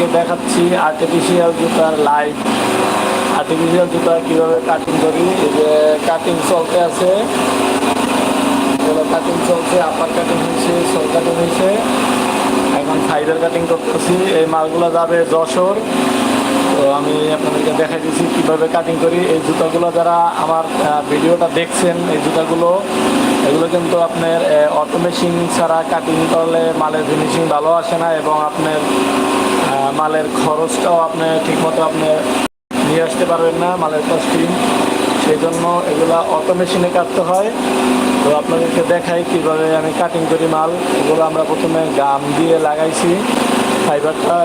আপনাদেরকে দেখাচ্ছি আর্টিফিশিয়াল জুতার লাইভ আর্টিফিশিয়াল জুতা কীভাবে কাটিং করি? এই যে কাটিং চলতে আছে। কাটিং চলছে আপার কাটিং হয়েছে সোল কাটিং হয়েছে। এখন ফাইবার কাটিং করতেছি। এই মালগুলো যাবে যশোর। তো আমি আপনাদেরকে দেখাই দিচ্ছি কীভাবে কাটিং করি। এই জুতাগুলো যারা আমার ভিডিওটা দেখছেন, এই জুতাগুলো, এগুলো কিন্তু আপনার অটো মেশিন ছাড়া কাটিং করলে মালের ফিনিশিং ভালো আসে না এবং আপনার মালের খরচটাও আপনি ঠিকমতো আপনি নিয়ে আসতে পারবেন না, মালের কস্টিং। সেই জন্য এগুলা অটো মেশিনে কাটতে হয়। তো আপনাদেরকে দেখাই কীভাবে আমি কাটিং করি মাল। এগুলো আমরা প্রথমে গাম দিয়ে লাগাইছি ফাইবারটা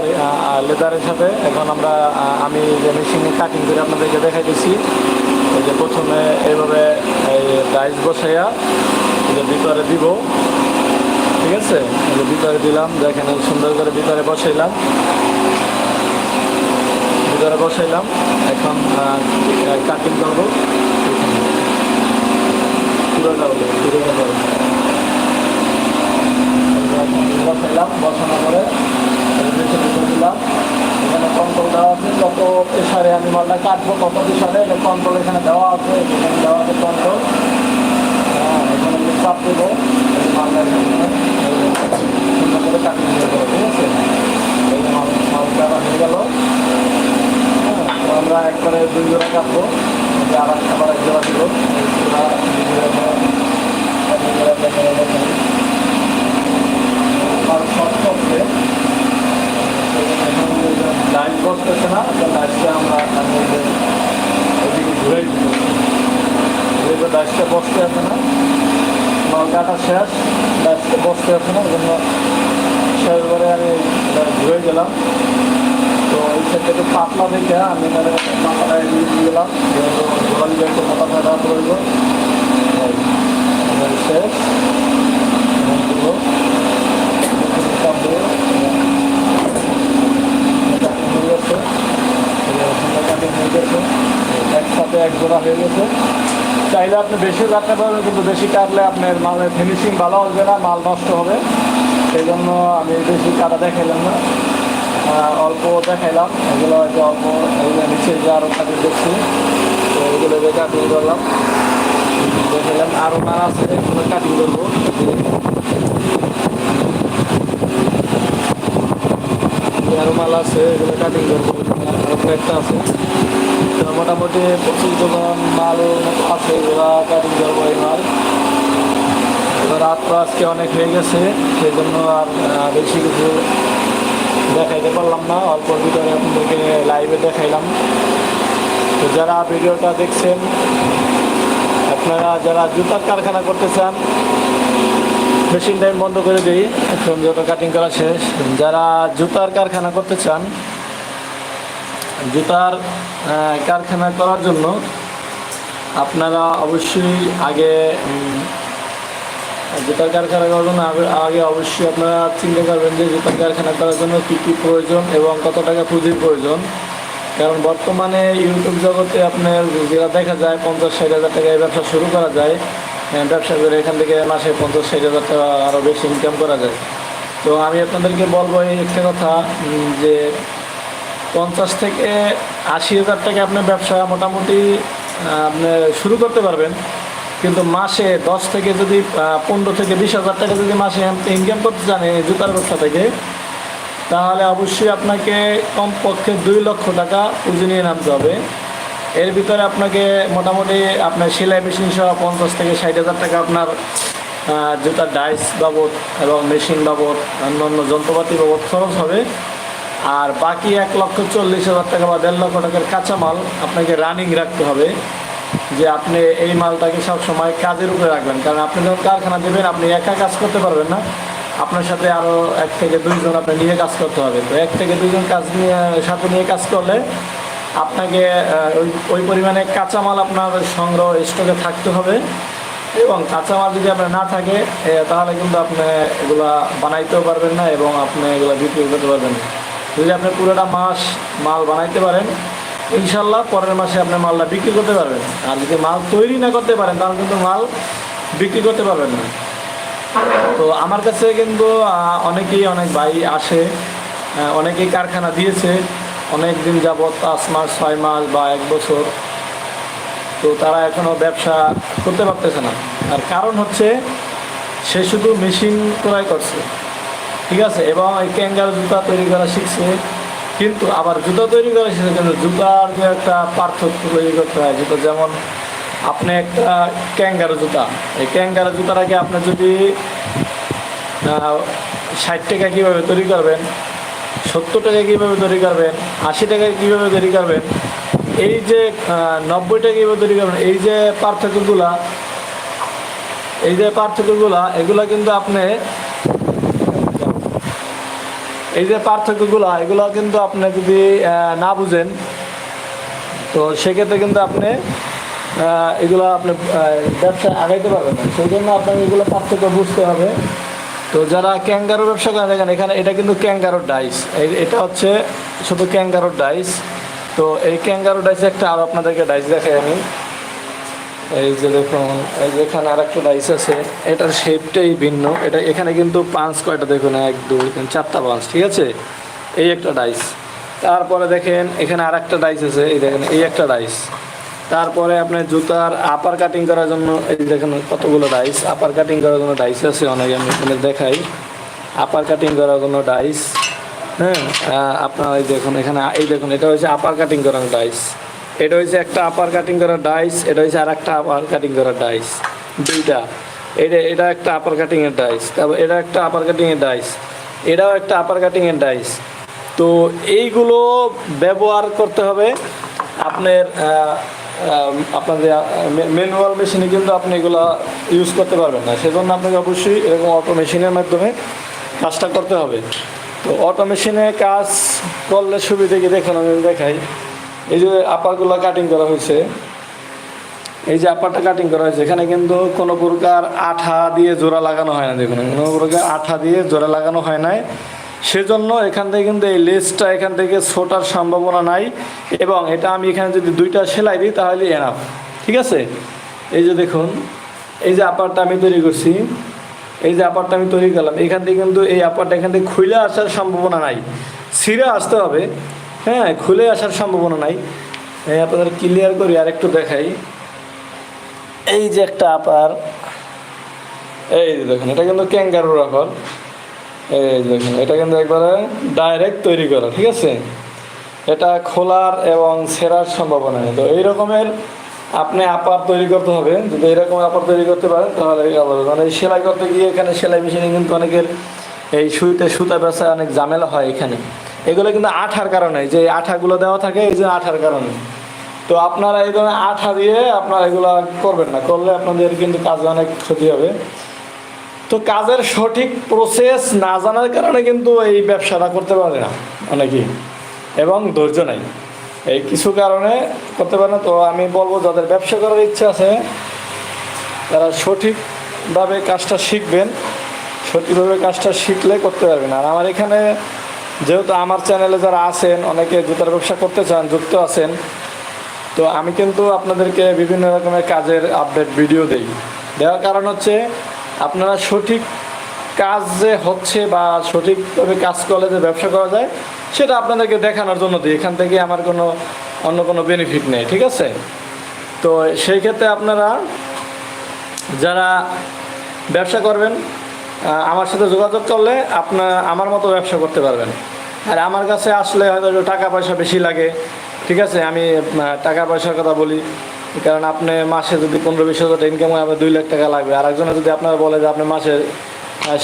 লেদারের সাথে। এখন আমরা আমি যে মেশিনে কাটিং করে আপনাদেরকে দেখাই দিচ্ছি এই যে প্রথমে এইভাবে এই ডাইস বসাইয়া যে ভিতরে দিব। ঠিক আছে? ভিতরে দিলাম, দেখেন সুন্দর করে ভিতরে বসাইলাম। ভিতরে বসাইলাম, এখন কাটিং করব। বসাইলাম, বসানোর পরে এখানে কন্ট্রোল দেওয়া আছে কত প্রেশারে আমি মালটা কাটবো কত প্রেশারে এটা কন্ট্রোল এখানে দেওয়া আছে কন্ট্রোল হ্যাঁ এখানে আমি চাপ দেবো এই মালটা এখানে সুন্দর করে কাটিং দিয়ে দেবো ঠিক আছে এই যে মাল মালটা হয়ে গেল হ্যাঁ তো আমরা একবারে দুই জোড়া কাটবো এই যে আর একটা আবার এক জোড়া দিব এই জোড়া দুই জোড়া এক জোড়া দেখে দেখেন আর শর্ট করতে লাইট বসতেছে না তো লাইটটা আমরা আমি ওই যে ওইদিকে ঘুরে দিব ঘুরে বসতে আছে না। মাল কাটা শেষ লাইটটা বসতে আছে না জন্য শেষ করে আমি ঘুরে গেলাম। তো এই সাইডটা একটু পাতলা দেখে আমি এখানে মাথাটা দিয়ে গেলাম যেহেতু গোলালি একটু মোটা ফাটা করব। শেষ যে একসাথে এক জোড়া হয়ে গেছে। চাইলে আপনি বেশি কাটতে পারবেন কিন্তু বেশি কাটলে আপনার মালের ফিনিশিং ভালো হবে না, মাল নষ্ট হবে। সেই জন্য আমি বেশি কাটা দেখাইলাম না। অল্প দেখাইলাম। এগুলো হয়তো অল্প এগুলো নিচে যে আরও কাটিং দেখছি। তো এগুলো যে কাটিং করলাম, দেখাইলাম। আরও মাল আছে, এগুলো কাটিং করব। আরও মাল আছে, এগুলো কাটিং করব। আরও কয়েকটা আছে। মোটামুটি পঁচিশ দোকান, মাল আছে কাটিং করব এই মাল এবার রাত তো আজকে অনেক হয়ে গেছে সেই জন্য আর বেশি কিছু দেখাইতে পারলাম না। অল্প ভিতরে আপনাদেরকে লাইভে দেখাইলাম। তো যারা ভিডিওটা দেখছেন, আপনারা যারা জুতার কারখানা করতে চান মেশিন টাইম বন্ধ করে দিই। এখন যত কাটিং করা শেষ। যারা জুতার কারখানা করতে চান জুতার কারখানা করার জন্য আপনারা অবশ্যই আগে জুতার কারখানা করার জন্য আগে- অবশ্যই আপনারা চিন্তা করবেন যে জুতার কারখানা করার জন্য কী কী প্রয়োজন এবং কত টাকা পুঁজির প্রয়োজন। কারণ বর্তমানে ইউটিউব জগতে আপনার যেটা দেখা যায়, পঞ্চাশ ষাট হাজার টাকায় ব্যবসা শুরু করা যায়। ব্যবসা করে এখান থেকে মাসে পঞ্চাশ ষাট হাজার টাকা আরও বেশি ইনকাম করা যায়। তো আমি আপনাদেরকে বলব এই একটা কথা যে পঞ্চাশ থেকে আশি হাজার টাকা আপনার ব্যবসা মোটামুটি আপনি শুরু করতে পারবেন। কিন্তু মাসে দশ থেকে যদি পনেরো থেকে বিশ হাজার টাকা যদি মাসে ইনকাম করতে চান জুতার ব্যবসা থেকে, তাহলে অবশ্যই আপনাকে কমপক্ষে দুই লক্ষ টাকা পুঁজি নিয়ে নামতে হবে। এর ভিতরে আপনাকে মোটামুটি আপনার সেলাই মেশিন সহ পঞ্চাশ থেকে ষাট হাজার টাকা আপনার জুতার ডাইস বাবদ এবং মেশিন বাবদ, অন্যান্য যন্ত্রপাতি বাবদ খরচ হবে। আর বাকি এক লক্ষ চল্লিশ হাজার টাকা বা দেড় লক্ষ টাকার কাঁচামাল আপনাকে রানিং রাখতে হবে যে আপনি এই মালটাকে সব সময় কাজের উপরে রাখবেন। কারণ আপনি যখন কারখানা দেবেন, আপনি একা কাজ করতে পারবেন না। আপনার সাথে আরও এক থেকে দুইজন আপনার নিয়ে কাজ করতে হবে। তো এক থেকে দুইজন কাজ নিয়ে, সাথে নিয়ে কাজ করলে আপনাকে ওই ওই পরিমাণে কাঁচামাল আপনার সংগ্রহ স্টকে থাকতে হবে। এবং কাঁচামাল যদি আপনার না থাকে তাহলে কিন্তু আপনি এগুলা বানাইতেও পারবেন না এবং আপনি এগুলা বিক্রি করতে পারবেন না। যদি আপনি পুরোটা মাস মাল বানাইতে পারেন ইনশাল্লাহ পরের মাসে আপনি মালটা বিক্রি করতে পারবেন। আর যদি মাল তৈরি না করতে পারেন, তাহলে কিন্তু মাল বিক্রি করতে পারবেন না। তো আমার কাছে কিন্তু অনেকেই অনেক ভাই আসে অনেকেই কারখানা দিয়েছে অনেক দিন যাবৎ পাঁচ মাস, ছয় মাস বা এক বছর। তো তারা এখনও ব্যবসা করতে পারতেছে না। আর কারণ হচ্ছে, সে শুধু মেশিন ক্রয় করছে। ঠিক আছে, এবং এই ক্যাঙ্গার জুতা তৈরি করা শিখছে। কিন্তু আবার জুতা তৈরি করা শিখছে, কিন্তু জুতার যে একটা পার্থক্য তৈরি করতে হয় জুতা যেমন আপনি একটা ক্যাঙ্গার জুতা, এই ক্যাঙ্গার জুতাটাকে আপনি যদি ষাট টাকা কীভাবে তৈরি করবেন, সত্তর টাকা কীভাবে তৈরি করবেন, আশি টাকা কীভাবে তৈরি করবেন, এই যে নব্বই টাকা কীভাবে তৈরি করবেন, এই যে পার্থক্যগুলা, এই যে পার্থক্যগুলা, এগুলা কিন্তু আপনি এই যে পার্থক্যগুলা এগুলো কিন্তু আপনি যদি না বুঝেন তো সেক্ষেত্রে কিন্তু আপনি এগুলো আপনি আহ, ব্যবসা আগাইতে পারবেন না। সেই জন্য আপনাকে এগুলো পার্থক্য বুঝতে হবে। তো যারা ক্যাঙ্গারোর ব্যবসা করেন দেখেন এখানে এটা কিন্তু ক্যাঙ্গারো ডাইস। এটা হচ্ছে শুধু ক্যাঙ্গারোর ডাইস। তো এই ক্যাঙ্গারো ডাইস একটা আর আপনাদেরকে ডাইস দেখাই আমি। এই যে দেখুন, এই যে এখানে আর একটা ডাইস আছে, এটার শেপটাই ভিন্ন। এটা এখানে কিন্তু পাঁচ কয়টা দেখুন? এক, দুই, তিন, চারটা পাঁচ ঠিক আছে? এই একটা ডাইস তারপরে দেখেন, এখানে আর একটা ডাইস আছে, এই দেখেন, এই একটা ডাইস তারপরে আপনার জুতার আপার কাটিং করার জন্য, এই দেখেন কতগুলো ডাইস আপার কাটিং করার জন্য ডাইস আছে, অনেক আমি এখানে দেখাই। আপার কাটিং করার জন্য ডাইস হ্যাঁ? আপনার এই দেখুন, এখানে, এই দেখুন, এটা হচ্ছে আপার কাটিং করার ডাইস এটা হয়েছে একটা আপার কাটিং করা ডাইস এটা হয়েছে আর একটা আপার কাটিং করা ডাইস দুইটা। এটা এটা একটা আপার কাটিং এর ডাইস তারপর এটা একটা আপার কাটিং এর ডাইস এটাও একটা আপার কাটিং এর ডাইস তো এইগুলো ব্যবহার করতে হবে। আপনার আপনাদের ম্যানুয়াল মেশিনে কিন্তু আপনি এগুলো ইউজ করতে পারবেন না। সেজন্য আপনাকে অবশ্যই এরকম অটো মেশিনের মাধ্যমে কাজটা করতে হবে। তো অটো মেশিনে কাজ করলে সুবিধা কি? দেখুন, আমি দেখাই। এই যে আপারগুলো কাটিং করা হয়েছে, এই যে আপারটা কাটিং করা হয়েছে, এখানে কিন্তু কোনো প্রকার আঠা দিয়ে জোড়া লাগানো হয় না, দেখুন, কোনো প্রকার আঠা দিয়ে জোড়া লাগানো হয় নাই। সেজন্য এখান থেকে কিন্তু এই লেসটা এখান থেকে ছোটার সম্ভাবনা নাই, এবং এটা আমি এখানে যদি দুইটা সেলাই দিই, তাহলে এনাফ ঠিক আছে? এই যে দেখুন, এই যে আপারটা আমি তৈরি করছি, এই যে আপারটা আমি তৈরি করলাম, এখান থেকে কিন্তু এই আপারটা এখান থেকে খুলে আসার সম্ভাবনা নাই। ছিঁড়ে আসতে হবে হ্যাঁ খুলে আসার সম্ভাবনা নাই। আপনাদের ক্লিয়ার করি আর একটু দেখাই। এই যে একটা আপার, এই যে দেখুন, এটা কিন্তু ক্যাঙ্গারুর আপার এই দেখুন, এটা কিন্তু একবারে ডাইরেক্ট তৈরি করা, ঠিক আছে? এটা খোলার এবং ছেঁড়ার সম্ভাবনা নেই। তো এই রকমের আপনি আপার তৈরি করতে হবে। যদি এরকম আপার তৈরি করতে পারেন, তাহলে মানে সেলাই করতে গিয়ে এখানে সেলাই মেশিনে কিন্তু অনেকের এই সুইতে সুতা বেসায় অনেক ঝামেলা হয় এখানে। এগুলো কিন্তু আঠার কারণে, যে আঠাগুলো দেওয়া থাকে, এই যে আঠার কারণে। তো আপনারা এই ধরনের আঠা দিয়ে আপনারা এগুলো করবেন না, করলে আপনাদের কিন্তু কাজে অনেক ক্ষতি হবে। তো কাজের সঠিক প্রসেস না জানার কারণে কিন্তু এই ব্যবসাটা করতে পারে না অনেকেই, এবং ধৈর্য নাই। এই কিছু কারণে করতে পারে না, তো আমি বলব যাদের ব্যবসা করার ইচ্ছা আছে, তারা সঠিকভাবে কাজটা শিখবেন। সঠিকভাবে কাজটা শিখলে করতে পারবেন। আর আমার এখানে যেহেতু আমার চ্যানেলে যারা আছেন, অনেকে জুতার ব্যবসা করতে চান, যুক্ত আছেন, তো আমি কিন্তু আপনাদেরকে বিভিন্ন রকমের কাজের আপডেট ভিডিও দেই। দেওয়ার কারণ হচ্ছে, আপনারা সঠিক কাজ যে হচ্ছে বা সঠিকভাবে কাজ করলে যে ব্যবসা করা যায়, সেটা আপনাদেরকে দেখানোর জন্য দিই। এখান থেকে আমার কোনো অন্য কোনো বেনিফিট নেই, ঠিক আছে? তো সেই ক্ষেত্রে আপনারা যারা ব্যবসা করবেন আমার সাথে যোগাযোগ করলে আপনার আমার মতো ব্যবসা করতে পারবেন। আর আমার কাছে আসলে হয়তো টাকা পয়সা বেশি লাগে, ঠিক আছে? আমি টাকা পয়সার কথা বলি, কারণ আপনি মাসে যদি পনেরো বিশ হাজার ইনকাম হয়, আপনার দুই লাখ টাকা লাগবে। আর একজনে যদি আপনার বলে যে আপনি মাসে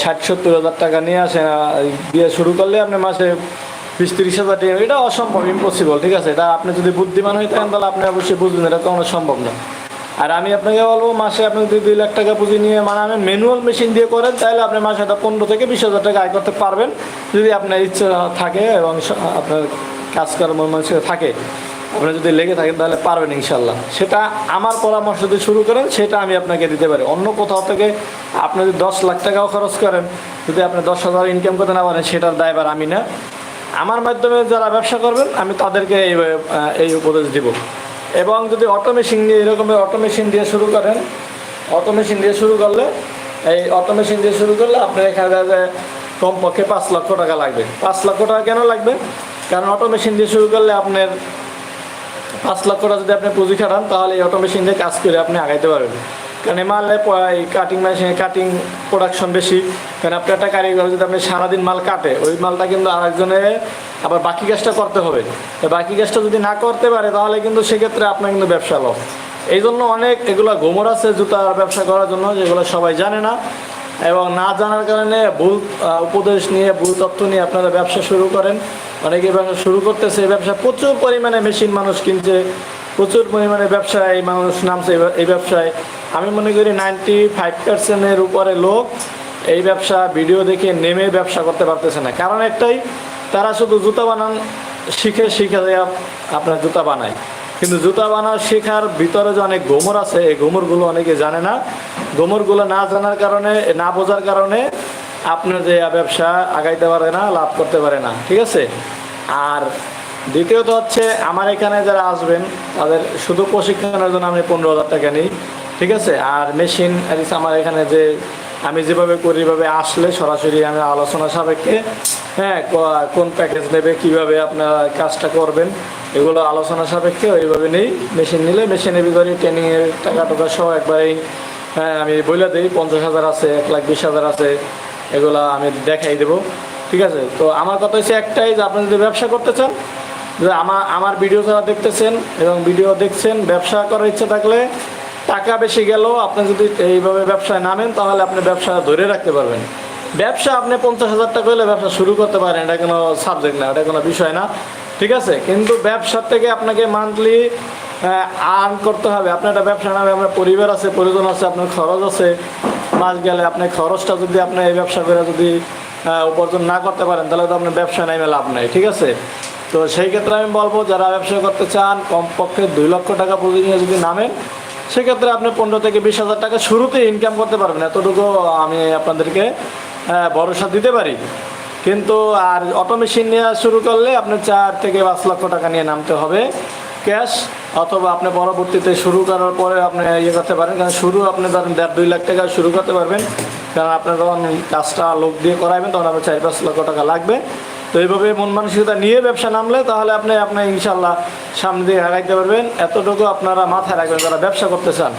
ষাট সত্তর হাজার টাকা নিয়ে আসেন বিয়ে শুরু করলে আপনি মাসে বিশ তিরিশ হাজার টাকা, এটা অসম্ভব ইম্পসিবল ঠিক আছে? এটা আপনি যদি বুদ্ধিমান হয়ে থাকেন, তাহলে আপনি অবশ্যই বুঝবেন, এটা কখনো সম্ভব না। আর আমি আপনাকে বলব, মাসে আপনি যদি দুই লাখ টাকা পুঁজি নিয়ে মানে আমি ম্যানুয়াল মেশিন দিয়ে করেন, তাহলে আপনি মাসে একটা পনেরো থেকে বিশ হাজার টাকা আয় করতে পারবেন, যদি আপনার ইচ্ছা থাকে এবং আপনার কাজকর্ম মানুষের থাকে। আপনি যদি লেগে থাকেন তাহলে পারবেন ইনশাল্লাহ সেটা আমার পরামর্শ যদি শুরু করেন, সেটা আমি আপনাকে দিতে পারি। অন্য কোথাও থেকে আপনি যদি দশ লাখ টাকাও খরচ করেন, যদি আপনি দশ হাজার ইনকাম করতে না পারেন, সেটার দায়বার আমি না। আমার মাধ্যমে যারা ব্যবসা করবেন, আমি তাদেরকে এই উপদেশ দিব। এবং যদি অটো মেশিন দিয়ে এরকমের অটো মেশিন দিয়ে শুরু করেন অটো মেশিন দিয়ে শুরু করলে, এই অটো মেশিন দিয়ে শুরু করলে আপনার এখানে কমপক্ষে পাঁচ লক্ষ টাকা লাগবে। পাঁচ লক্ষ টাকা কেন লাগবে? কারণ অটো মেশিন দিয়ে শুরু করলে আপনার পাঁচ লক্ষ টাকা যদি আপনি পুঁজি খাটান, তাহলে এই অটো মেশিন দিয়ে কাজ করে আপনি আগাইতে পারবেন। কারণ এই মালে কাটিং মেশিনে কাটিং প্রোডাকশন বেশি। কারণ আপনি একটা কারিগর যদি আপনি সারাদিন মাল কাটে, ওই মালটা কিন্তু আরেকজনে আবার বাকি কাজটা করতে হবে। বাকি কাজটা যদি না করতে পারে, তাহলে কিন্তু সেক্ষেত্রে আপনার কিন্তু ব্যবসা লস। এই জন্য অনেক এগুলো গোমর আছে জুতার ব্যবসা করার জন্য, যেগুলো সবাই জানে না। এবং না জানার কারণে ভুল উপদেশ নিয়ে, ভুল তথ্য নিয়ে আপনারা ব্যবসা শুরু করেন। অনেকে ব্যবসা শুরু করতেছে, এই ব্যবসা প্রচুর পরিমাণে মেশিন মানুষ কিনছে, প্রচুর পরিমাণে ব্যবসায় মানুষ নামছে এই ব্যবসায়। আমি মনে করি নাইনটি ফাইভ পার্সেন্টের উপরে লোক এই ব্যবসা ভিডিও দেখে নেমে ব্যবসা করতে পারতেছে না। কারণ একটাই, তারা শুধু জুতা বানান শিখে শিখে আপনার জুতা বানায়। কিন্তু জুতা বানানো শেখার ভিতরে যে অনেক গোমর আছে, এই গোমরগুলো অনেকে জানে না। গোমরগুলো না জানার কারণে, না বোঝার কারণে আপনার যে ব্যবসা আগাইতে পারে না, লাভ করতে পারে না, ঠিক আছে? আর দ্বিতীয়ত হচ্ছে, আমার এখানে যারা আসবেন, তাদের শুধু প্রশিক্ষণের জন্য আমি পনেরো হাজার টাকা নিই। ঠিক আছে? আর মেশিন আমার এখানে যে, আমি যেভাবে করি, এভাবে আসলে সরাসরি আমি আলোচনা সাপেক্ষে হ্যাঁ কোন প্যাকেজ নেবে, কীভাবে আপনার কাজটা করবেন, এগুলো আলোচনা সাপেক্ষে ওইভাবে নেই। মেশিন নিলে মেশিনের ভিতরে ট্রেনিংয়ের টাকা টাকা সহ একবারেই হ্যাঁ আমি বলে দিই, পঞ্চাশ হাজার আছে, এক লাখ বিশ হাজার আছে, এগুলো আমি দেখাই দেবো। ঠিক আছে? তো আমার কথা হচ্ছে একটাই, যে আপনি যদি ব্যবসা করতে চান, যে আমার আমার ভিডিও যারা দেখতেছেন এবং ভিডিও দেখছেন, ব্যবসা করার ইচ্ছা থাকলে টাকা বেশি গেলেও আপনি যদি এইভাবে ব্যবসায় নামেন, তাহলে আপনি ব্যবসা ধরে রাখতে পারবেন। ব্যবসা আপনি পঞ্চাশ হাজার টাকা হলে ব্যবসা শুরু করতে পারেন, এটা কোনো সাবজেক্ট না, এটা কোনো বিষয় না। ঠিক আছে? কিন্তু ব্যবসার থেকে আপনাকে মান্থলি আর্ন করতে হবে। আপনার একটা ব্যবসা নামে আপনার পরিবার আছে, পরিজন আছে, আপনার খরচ আছে। মাস গেলে আপনার খরচটা যদি আপনি এই ব্যবসা করে যদি উপার্জন না করতে পারেন, তাহলে তো আপনার ব্যবসা নামে লাভ নেই, ঠিক আছে? তো সেই ক্ষেত্রে আমি বলব, যারা ব্যবসা করতে চান, কমপক্ষে দুই লক্ষ টাকা নিয়ে যদি নামেন সেক্ষেত্রে আপনি পনেরো থেকে বিশ হাজার টাকা শুরুতে ইনকাম করতে পারবেন। এতটুকু আমি আপনাদেরকে ভরসা দিতে পারি। কিন্তু আর অটো মেশিন নিয়ে শুরু করলে আপনি চার থেকে পাঁচ লক্ষ টাকা নিয়ে নামতে হবে ক্যাশ অথবা আপনি পরবর্তীতে শুরু করার পরে আপনি ইয়ে করতে পারেন। কারণ শুরু আপনি ধরেন দেড় দুই লাখ টাকা শুরু করতে পারবেন। কারণ আপনার যখন কাজটা লোক দিয়ে করাবেন তখন আপনার চার পাঁচ লক্ষ টাকা লাগবে। তো এইভাবে মন মানসিকতা নিয়ে ব্যবসা নামলে তাহলে আপনি আপনি ইনশাল্লাহ সামনে দিয়ে হারাইতে পারবেন। এতটুকু আপনারা মাথায় রাখবেন, যারা ব্যবসা করতে চান,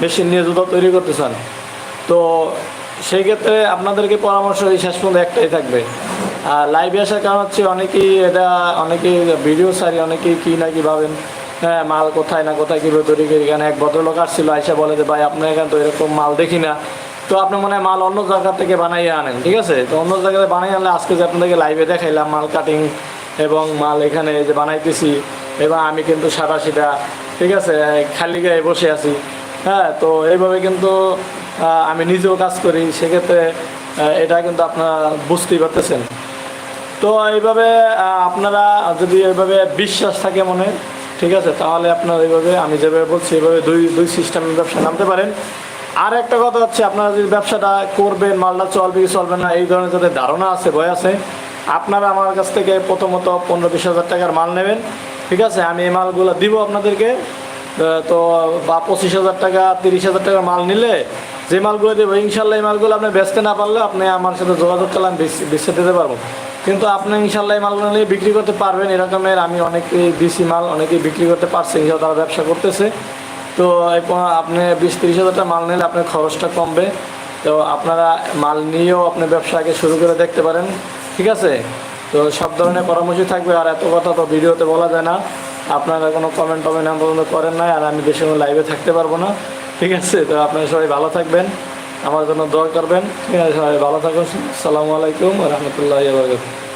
মেশিন নিয়ে জুতো তৈরি করতে চান। তো সেই ক্ষেত্রে আপনাদেরকে পরামর্শ এই শেষ পর্যন্ত একটাই থাকবে। আর লাইভে আসার কারণ হচ্ছে অনেকেই এটা, অনেকেই ভিডিও সারি অনেকেই কী না কি ভাবেন হ্যাঁ মাল কোথায় না কোথায় কীভাবে তৈরি করি। এখানে এক ভদ্রলোক আসছিল, আইসা বলে যে, ভাই আপনার এখানে তো এরকম মাল দেখি না। তো আপনি মনে হয় মাল অন্য জায়গা থেকে বানাইয়ে আনেন, ঠিক আছে? তো অন্য জায়গায় বানিয়ে আনলে আজকে যে আপনাদেরকে লাইভে দেখাইলাম মাল কাটিং এবং মাল এখানে যে বানাইতেছি, এবং আমি কিন্তু সাদা সিধা, ঠিক আছে? খালি গায়ে বসে আছি হ্যাঁ? তো এইভাবে কিন্তু আমি নিজেও কাজ করি, সেক্ষেত্রে এটা কিন্তু আপনারা বুঝতেই পারতেছেন। তো এইভাবে আপনারা যদি এইভাবে বিশ্বাস থাকে মনে, ঠিক আছে? তাহলে আপনারা এইভাবে, আমি যেভাবে বলছি, এইভাবে দুই দুই সিস্টেমের ব্যবসা নামতে পারেন। আর একটা কথা হচ্ছে, আপনারা যদি ব্যবসাটা করবেন, মালটা চলবে কি চলবে না, এই ধরনের যাদের ধারণা আছে, ভয় আছে, আপনারা আমার কাছ থেকে প্রথমত পনেরো বিশ হাজার টাকার মাল নেবেন। ঠিক আছে? আমি এই মালগুলো দিব আপনাদেরকে। তো বা পঁচিশ হাজার টাকা, তিরিশ হাজার টাকার মাল নিলে যে মালগুলো দেবো, ইনশাল্লাহ এই মালগুলো আপনি বেচতে না পারলে আপনি আমার সাথে যোগাযোগ করলে আমি বেচ- বেচতে দিতে পারব। কিন্তু আপনি ইনশাল্লাহ এই মালগুলো নিয়ে বিক্রি করতে পারবেন, এরকমের আমি অনেকেই দিছি মাল, অনেকেই বিক্রি করতে পারছে তারা ব্যবসা করতেছে। তো আপনি বিশ তিরিশ হাজার টাকা মাল নিলে আপনার খরচটা কমবে। তো আপনারা মাল নিয়েও আপনি ব্যবসাকে শুরু করে দেখতে পারেন, ঠিক আছে? তো সব ধরনের পরামর্শ থাকবে, আর এত কথা তো ভিডিওতে বলা যায় না। আপনারা কোনো কমেন্ট টমেন্ট এখন পর্যন্ত করেন না আর আমি বেশি লাইভে থাকতে পারব না, ঠিক আছে? তো আপনারা সবাই ভালো থাকবেন, আমার জন্য দোয়া করবেন, ঠিক আছে? সবাই ভালো থাকুন, সালামু আলাইকুম রহমতুল্লাহ